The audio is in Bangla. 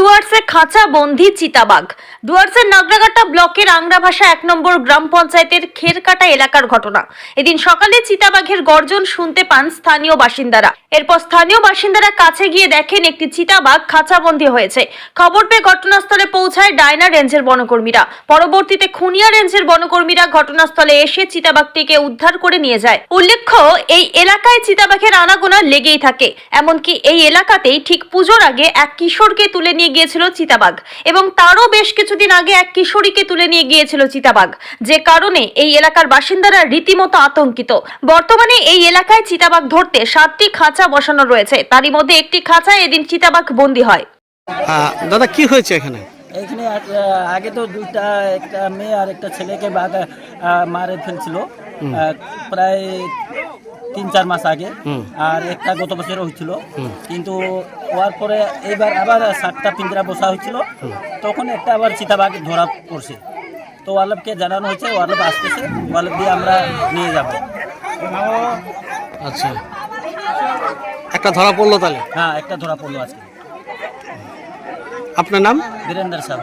ডুয়ার্সে খাঁচা বন্দি চিতাবাঘ। ডুয়ার্সের নাগরাকাটা ব্লকের আংরাভাষা এক নম্বর গ্রাম পঞ্চায়েতের খেরকাটা এলাকার ঘটনা। এদিন সকালে চিতাবাঘের গর্জন শুনতে পান স্থানীয় বাসিন্দারা। এরপর স্থানীয় বাসিন্দারা কাছে গিয়ে দেখেন একটি চিতাবাঘ খাঁচাবন্দি হয়েছে। খবর পেয়ে ঘটনাস্থলে পৌঁছায় ডায়না রেঞ্জের বনকর্মীরা। পরবর্তীতে খুনিয়া রেঞ্জের বনকর্মীরা ঘটনাস্থলে এসে চিতাবাঘটিকে উদ্ধার করে নিয়ে যায়। উল্লেখ্য, এই এলাকায় চিতাবাঘের আনাগোনা লেগেই থাকে। এমনকি এই এলাকাতেই ঠিক পুজোর আগে এক কিশোরকে তুলে নিয়ে গিয়েছিল চিতাবাঘ। এবং তারও বেশ কিছুদিন আগে এক কিশোরীকে তুলে নিয়ে গিয়েছিল চিতাবাঘ। যে কারণে এই এলাকার বাসিন্দারা রীতিমতো আতঙ্কিত। বর্তমানে এই এলাকায় চিতাবাঘ ধরতে সাতটি খাঁচা বসানো রয়েছে। তারই মধ্যে একটি খাঁচায় এদিন চিতাবাঘ বন্দী হয়। দাদা কি হয়েছে এখানে? এখানে আগে তো দুইটা একটা মেয়ে আর একটা ছেলেকে বাঘ মারে ফেলছিল। প্রায় তিন চার মাস আগে। আর একটা গত বছর হয়েছিল। কিন্তু হওয়ার পরে এইবার আবার সাতটা পিঞ্জরা বসা হয়েছিল। তখন একটা আবার চিতাবাঘ ধরা পড়ছে। তো ওয়ালবকে জানানো হয়েছে ওয়ালভ আসতেছে ওয়ালব দিয়ে আমরা নিয়ে যাব। আচ্ছা। একটা ধরা পড়ল তাহলে? হ্যাঁ একটা ধরা পড়ল আজকে। আপনার নাম? বীরেন্দ্র সাহু।